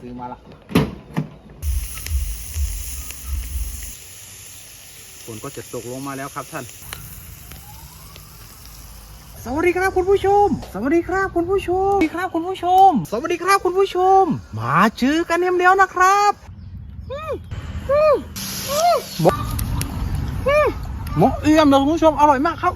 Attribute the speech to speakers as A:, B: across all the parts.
A: ซื้อมาละฝนก็จะตกลงมาแล้วครับท่าน สวัสดีครับคุณผู้ชม สวัสดีครับคุณผู้ชม สวัสดีครับคุณผู้ชม สวัสดีครับคุณผู้ชม มาเจอกันเอ็มเดียวนะครับอืมอืมอืมหมกอืมหมกเอี่ยมเลยคุณผู้ชมอร่อยมากครับ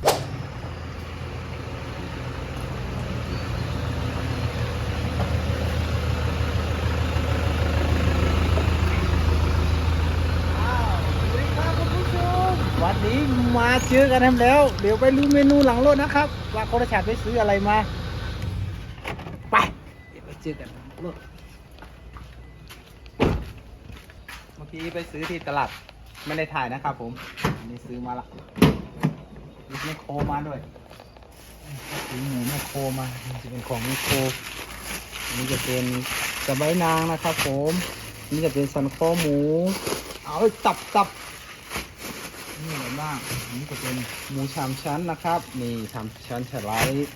A: วันนี้มาเจอกันแล้ว เดี๋ยวไปรู้เมนูหลังรถนะครับ ว่าคนชาติไปซื้ออะไรมา ไป เดี๋ยวไปเจอกันหลังรถเมื่อกี้ไปซื้อที่ตลาดไม่ได้ถ่ายนะครับผมอันนี้ซื้อมาละมีแมคโครมาด้วยซื้อหมูแมคโครมาจะเป็นของแมคโครอันนี้จะเป็นสะใบายนางนะครับ ผม นี่จะเป็นสันคอหมู เอาไปตับตับ นี่อะไรบ้างนนี้ก็เป็นหมูชามชั้นนะครับ นี่ชามชั้นฉไลด์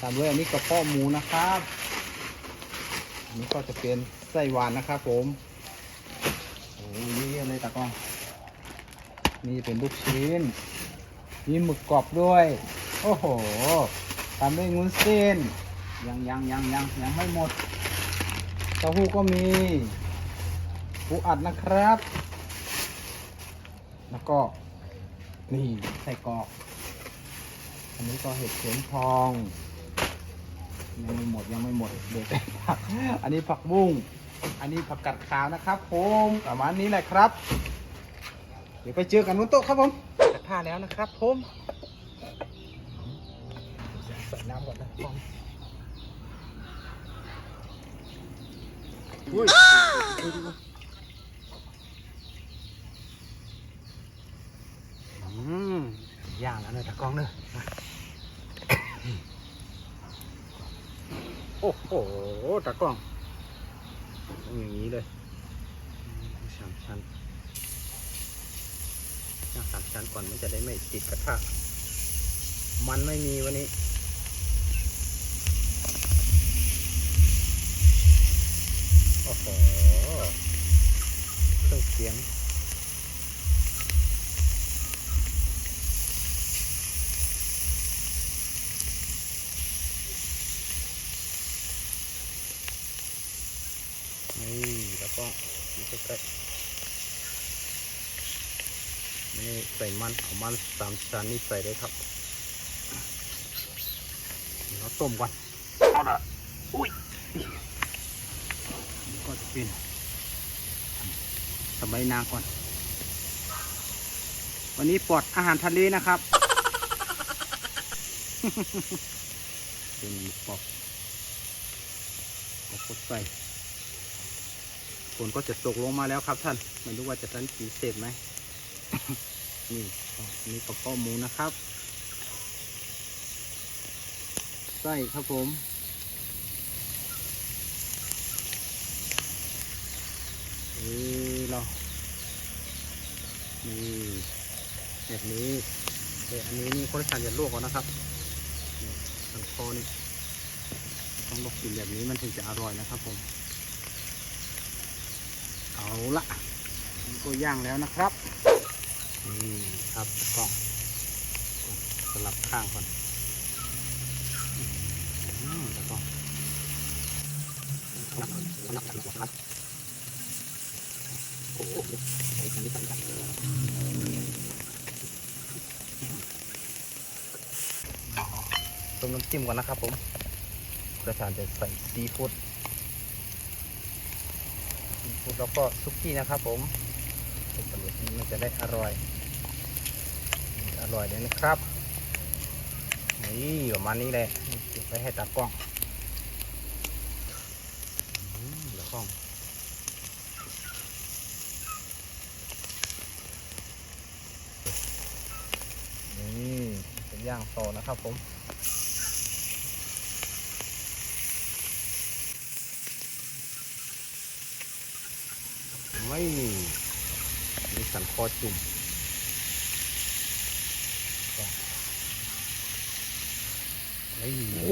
A: ตามด้วยอันนี้กระเพาะหมูนะครับอันนี้ก็จะเป็นไส้หวานนะครับ ผมโอ้ยเยอะเลยตากล้องนี่เป็นลูกชิ้นมีหมึกกรอบด้วย โอ้โหตามด้วยงุ้นเส้น ยังยังยังยังยังไม่หมดเต้าหู้ก็มีปูอัดนะครับ แล้วก็นี่ไส้กรอก อันนี้ก็เห็ดเข็มทอง ยังไม่หมดยังไม่หมดเดี๋ยวแต่ผักอันนี้ผักบุ้งอันนี้ผักกัดขาวนะครับผมประมาณนี้แหละครับ เดี๋ยวไปเจอกันบนโต๊ะครับผมจัดผ้าแล้วนะครับผมใส่น้ำก่อนนะอุ้ยอุ้ยอุ้ย อืมย่างแล้วเนอะตะ กล้องเนอโอ้โหตะกล้องต้องอย่างนี้เลยสามชั้นย่างสามชั้นก่อนมันจะได้ไม่ติดกระทะมันไม่มีวันนี้โอ้โหเครื่องเสียง นี่แล้วก็นี่ใกล้ๆ นี่ใส่มันเอามันสามชั้นนี่ใส่ได้ครับเราต้มก่อนเอาละอุ้ยนี่ก็จะเป็นสบายนางก่อน วันนี้ปลอดอาหารทะเลนะครับ เป็นหมูกรอบก็กดใส่ฝนก็จะตกลงมาแล้วครับท่าน ไม่รู้ว่าจะทันกี่เศษไหม นี่นี่กระเพาะหมูนะครับ ไส้ครับผม เออเรานี่แบบนี้แต่อันนี้นี่คนทานจะลวกก่อนนะครับนี่สันคอนี่ต้องลวกกินแบบนี้มันถึงจะอร่อยนะครับผม เอาละก็ย่างแล้วนะครับ นี่ครับกล้องสลับข้างก่อนอืมแล้วก็โอ้โหใส่กันใส่กันต้มน้ำจิ้มก่อนนะครับผมกระชานจะใส่ซีฟู้ดซีฟู้ดแล้วก็ซุกี้นะครับผมเป็นสำเร็จมันจะได้อร่อย อร่อยเลยนะครับ นี่ประมาณนี้เลยเก็บไว้ให้ตากล้องอืมเดี๋ยวกล้องนี่จะย่างต่อนะครับผมไม่มีมีสันคอจุ่ม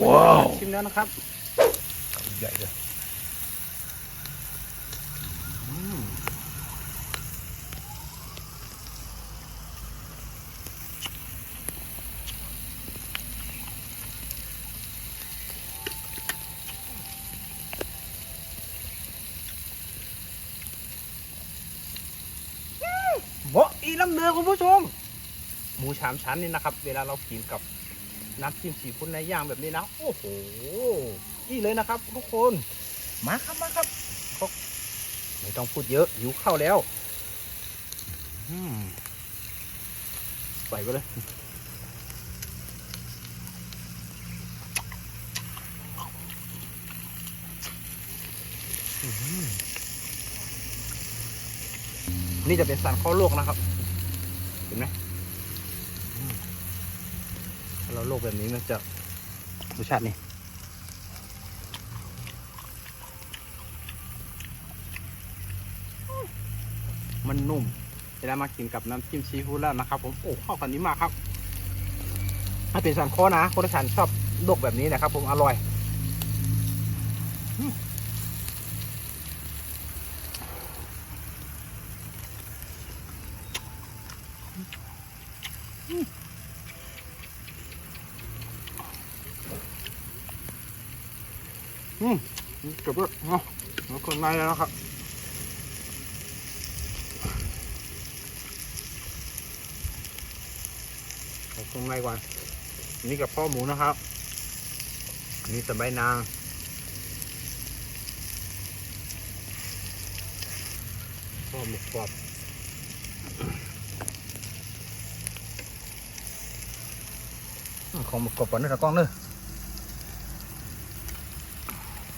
A: ว้าวชิมแล้วนะครับใหญ่เลยบอีลำเนื้อคุณผู้ชม หมูชามชั้นนี่นะครับ เวลาเรากินกับ น้ำจิ้มซีฟู้ดในย่างแบบนี้นะ โอ้โหนี่เลยนะครับ ทุกคน มาครับมาครับไม่ต้องพูดเยอะหิวข้าวแล้วใส่ไปเลยนี่จะเป็นสันข้อโลกนะครับ เห็นไหมอืม ถ้าเราโลกแบบนี้มันจะรสชาตินี่มันนุ่มเวลามากินกับน้ำจิ้มซีฟู้ดแล้วนะครับ ผมโอ้เข้ากันนี้มากครับถ้าเป็นสันคอนะคนที่ฉันชอบโลกแบบนี้นะครับ ผมอร่อยอืม อืมจบแล้วเนาะแล้วคนในแล้วนะครับเอาเครื่องในก่อนนี่กับพ่อหมูนะครับนี่สบายนางพ่อหมูกรอบของหมูกรอบก่อนนื้อตะกล้องเนื้อ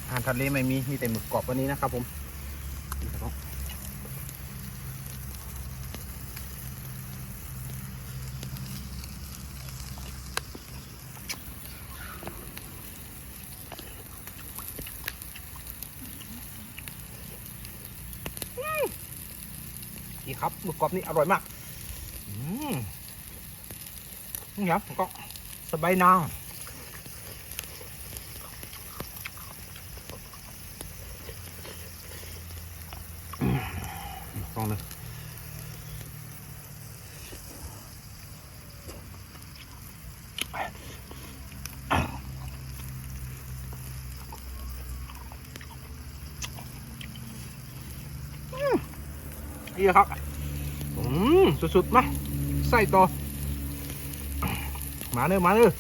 A: อาหาร ทะเลไม่มี มีแต่หมึกกรอบวันนี้นะครับผมนี่ครับหมึกกรอบนี่อร่อยมาก อืมนี่ครับผมก็สบายนาง ลองเลยนี่ครับ อืม สุดๆมาใส่ต่อ มาเนอมาเนอ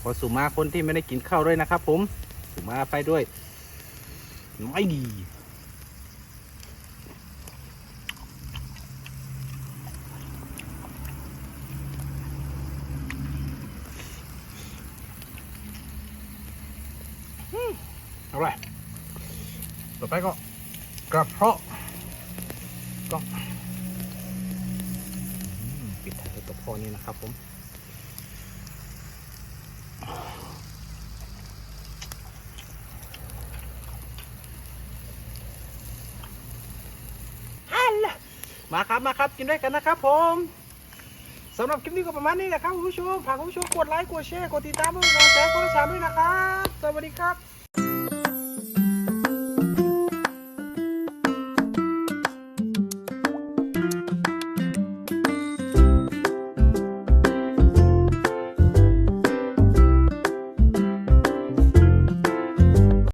A: ขอสุมาคนที่ไม่ได้กินข้าวด้วยนะครับผม สุมาไปด้วย ไม่ดี เอาไรต่อไปก็กระเพาะก็ปิดท้ายด้วยกระเพาะนี่นะครับผมฮัลโหลมาครับมาครับกินด้วยกันนะครับผมสำหรับคลิปนี้ก็ประมาณนี้แหละครับคุณผู้ชมฝากคุณผู้ชมกดไลค์กดแชร์กดติดตามเพื่อเป็นกำลังใจให้คนสามด้วยนะครับ สวัสดีครับ